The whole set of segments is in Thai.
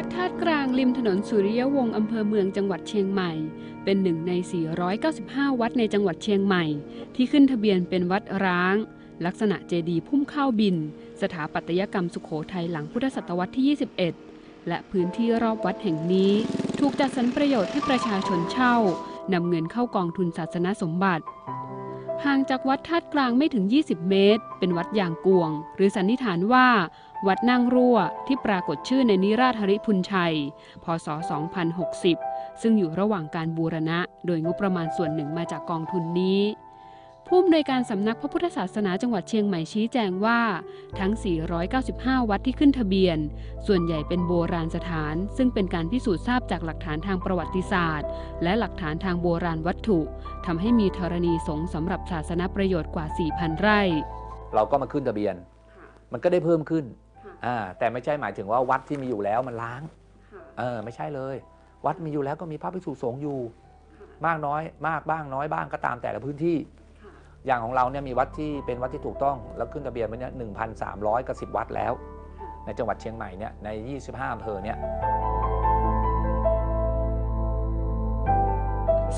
วัดธาตุกลางริมถนนสุริยวงศ์อำเภอเมืองจังหวัดเชียงใหม่ เป็นหนึ่งใน 495 วัดในจังหวัดเชียงใหม่ ที่ขึ้นทะเบียนเป็นวัดร้าง ลักษณะเจดีย์พุ่มข้าวบิน สถาปัตยกรรมสุขโขทัยหลังพุทธศตวรรษที่ 21 และพื้นที่รอบวัดแห่งนี้ ถูกจัดสรรประโยชน์ให้ประชาชนเช่านำเงินเข้ากองทุนศาสนสมบัติห่างจากวัดธาตุกลางไม่ถึง 20 เมตร เป็นวัดอย่างกวง หรือสันนิษฐานว่า วัดนั่งรั่วที่ปรากฏชื่อในนิราธริพุนชัย พศ 2060 ซึ่งอยู่ระหว่างการบูรณะ โดยงบประมาณส่วนหนึ่งมาจากกองทุนนี้ผู้อำนวยการสำนักพระพุทธศาสนาจังหวัดเชียงใหม่ชี้แจงว่า ทั้ง 495 วัดที่ขึ้นทะเบียน ส่วนใหญ่เป็นโบราณสถาน ซึ่งเป็นการพิสูจน์ทราบจากหลักฐานทางประวัติศาสตร์ และหลักฐานทางโบราณวัตถุทำให้มีธรณีสงฆ์สำหรับศาสนประโยชน์กว่า 4,000 ไร่ เราก็มาขึ้นทะเบียน มันก็ได้เพิ่มขึ้น อ่าแต่ไม่ใช่หมายถึงว่าวัดที่มีอยู่แล้วมันล้างเออไม่ใช่เลย วัดมีอยู่แล้วก็มีพระภิกษุสงฆ์อยู่ มากน้อยมากบ้างน้อยบ้างก็ตามแต่ละพื้นที่ อย่างของเราเนี่ยมีวัดที่เป็นวัดที่ถูกต้อง แล้วขึ้นทะเบียนไปเนี่ยหนึ่งพันสามร้อยกับสิบวัดแล้ว ในจังหวัดเชียงใหม่เนี่ยใน 25อำเภอเนี่ย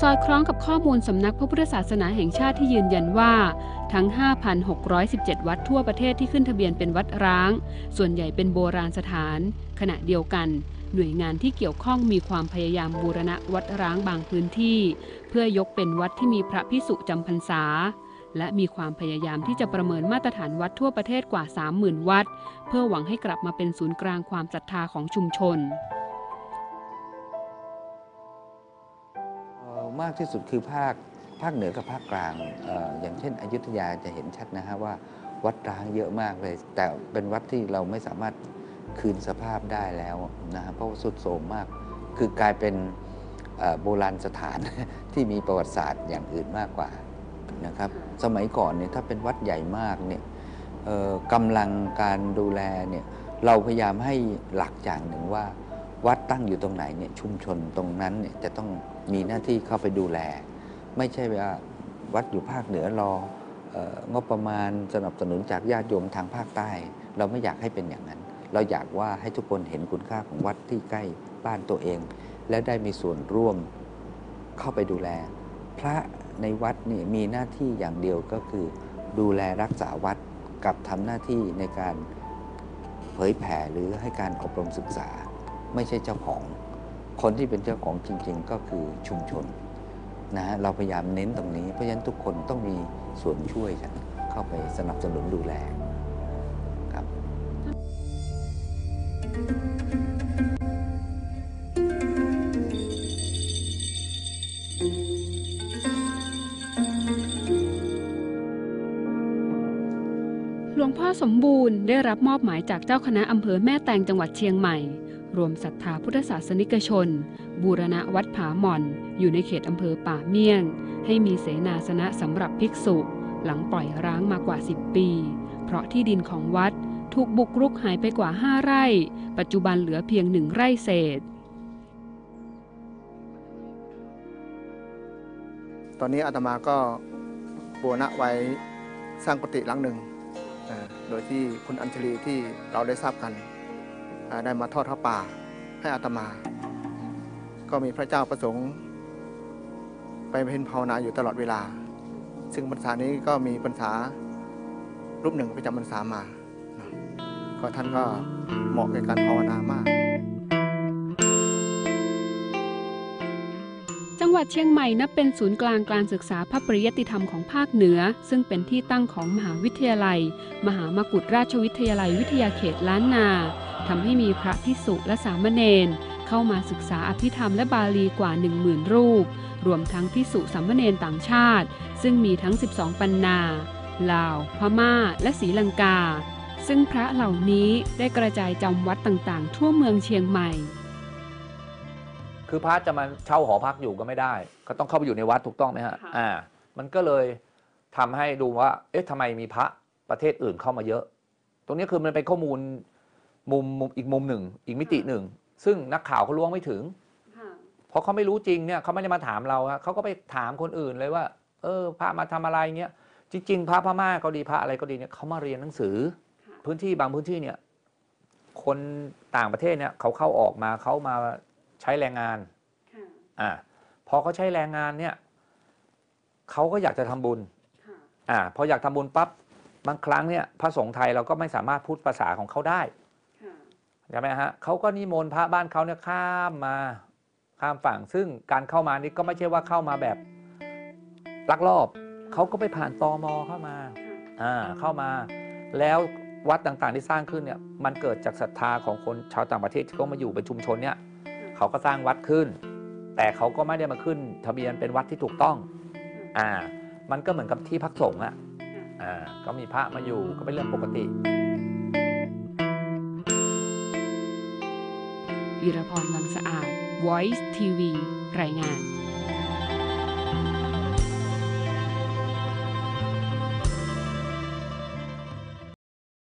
สอดคล้องกับข้อมูลสำนักพระพุทธศาสนาแห่งชาติที่ยืนยันว่า ทั้ง 5,617 วัดทั่วประเทศที่ขึ้นทะเบียนเป็นวัดร้าง ส่วนใหญ่เป็นโบราณสถาน ขณะเดียวกัน หน่วยงานที่เกี่ยวข้องมีความพยายามบูรณะวัดร้างบางพื้นที่ เพื่อยกเป็นวัดที่มีพระพิสุจำพรรษา และมีความพยายามที่จะประเมินมาตรฐานวัดทั่วประเทศกว่า 30,000 วัด เพื่อหวังให้กลับมาเป็นศูนย์กลางความศรัทธาของชุมชน มากที่สุดคือภาคภาคเหนือกับภาคกลางเอออย่างเช่น อยุธยาจะเห็นชัดนะฮะว่าวัดร้างเยอะมากเลย แต่เป็นวัดที่เราไม่สามารถคืนสภาพได้แล้วนะฮะเพราะว่าสุดโทรมมาก คือกลายเป็นเอ่อโบราณสถาน ที่มีประวัติศาสตร์อย่างอื่นมากกว่านะครับสมัยก่อนเนี่ยถ้าเป็นวัดใหญ่มากเนี่ยเอ่อกำลังการดูแลเนี่ยเราพยายามให้หลักอย่างหนึ่งว่า วัดตั้งอยู่ตรงไหนเนี่ยชุมชนตรงนั้นเนี่ยจะต้องมีหน้าที่เข้าไปดูแล ไม่ใช่ว่าวัดอยู่ภาคเหนือรอเอ่องบประมาณสนับสนุนจากญาติโยมทางภาคใต้ เราไม่อยากให้เป็นอย่างนั้น เราอยากว่าให้ทุกคนเห็นคุณค่าของวัดที่ใกล้บ้านตัวเอง และได้มีส่วนร่วมเข้าไปดูแล พระในวัดนี่มีหน้าที่อย่างเดียวก็คือ ดูแลรักษาวัดกับทำหน้าที่ในการเผยแผ่หรือให้การอบรมศึกษา ไม่ใช่เจ้าของ คนที่เป็นเจ้าของจริง ๆ ก็คือชุมชนนะฮะเราพยายามเน้นตรงนี้ เพราะฉะนั้นทุกคนต้องมีส่วนช่วยกันเข้าไปสนับสนุนดูแลครับ หลวงพ่อสมบูรณ์ได้รับมอบหมายจากเจ้าคณะอำเภอแม่แตงจังหวัดเชียงใหม่ รวมศรัทธาพุทธศาสนิกชน บูรณะวัดผาหม่อน อยู่ในเขตอำเภอป่าเมี่ยง ให้มีเสนาสนะสำหรับภิกษุ หลังปล่อยร้างมากว่า 10 ปี เพราะที่ดินของวัดถูกบุกรุกหายไปกว่า 5 ไร่ ปัจจุบันเหลือเพียงหนึ่งไร่เศษ ตอนนี้อาตมาก็บูรณะไว้สร้างกุฏิหลังหนึ่ง โดยที่คุณอัญชลีที่เราได้ทราบกัน ได้มาทอดผ้าป่าให้อาตมา ก็มีพระเจ้าประสงค์ ไปเพ็ญภาวนาอยู่ตลอดเวลา ซึ่งพรรษานี้ก็มีพรรษารูปหนึ่งประจำพรรษามา ก็ท่านก็เหมาะในการภาวนามาก จังหวัดเชียงใหม่นับเป็นศูนย์กลางการศึกษาพระปริยติธรรมของภาคเหนือ ซึ่งเป็นที่ตั้งของมหาวิทยาลัย มหามกุฏราชวิทยาลัยวิทยาเขตล้านนา ทำให้มีพระพิสุและสามเณรเข้ามาศึกษาอภิธรรมและบาลีกว่า 10,000 รูป รวมทั้งพิสุสามเณรต่างชาติ ซึ่งมีทั้ง 12 ปันนา ลาว พม่า และศรีลังกา ซึ่งพระเหล่านี้ได้กระจายจำวัดต่างๆ ทั่วเมืองเชียงใหม่ คือพระจะมาเช่าหอพักอยู่ก็ไม่ได้ ก็ต้องเข้าไปอยู่ในวัดถูกต้องไหมฮะค่ะอ่ามันก็เลยทำให้ดูว่า เอ๊ะทำไมมีพระประเทศอื่นเข้ามาเยอะ ตรงนี้คือมันเป็นข้อมูล มุมมุมอีกมุมหนึ่ง อีกมิติหนึ่ง ซึ่งนักข่าวเขาล้วงไม่ถึงเพราะเขาไม่รู้จริงเนี่ยเขาไม่ได้มาถามเราฮะเขาก็ไปถามคนอื่นเลยว่า เออพระมาทำอะไรเงี้ยจริง ๆ พระพม่าก็ดีพระอะไรก็ดีเนี่ยเขามาเรียนหนังสือพื้นที่บางพื้นที่เนี่ย คนต่างประเทศเนี่ยเขาเข้าออกมาเขามาใช้แรงงานอ่าพอเขาใช้แรงงานเนี่ยเขาก็อยากจะทำบุญอ่าพออยากทำบุญปั๊บบางครั้งเนี่ยพระสงฆ์ไทยเราก็ไม่สามารถพูดภาษาของเขาได้ ใช่ไหมฮะเขาก็นิมนต์พระบ้านเขาเนี่ยข้ามมาข้ามฝั่ง ซึ่งการเข้ามานี่ก็ไม่ใช่ว่าเข้ามาแบบลักลอบเขาก็ไปผ่านตอมอเข้ามาอ่าเข้ามา แล้ววัดต่างๆที่สร้างขึ้นเนี่ยมันเกิดจากศรัทธาของคนชาวต่างประเทศที่เขามาอยู่เป็นชุมชนเนี่ยเขาก็สร้างวัดขึ้น แต่เขาก็ไม่ได้มาขึ้น ทะเบียนเป็นวัดที่ถูกต้องอ่ามันก็เหมือนกับที่พักสงฆ์อะอ่าก็มีพระมาอยู่ก็เป็นเรื่องปกติ วีรพรลังสะอาด Voice TV รายงาน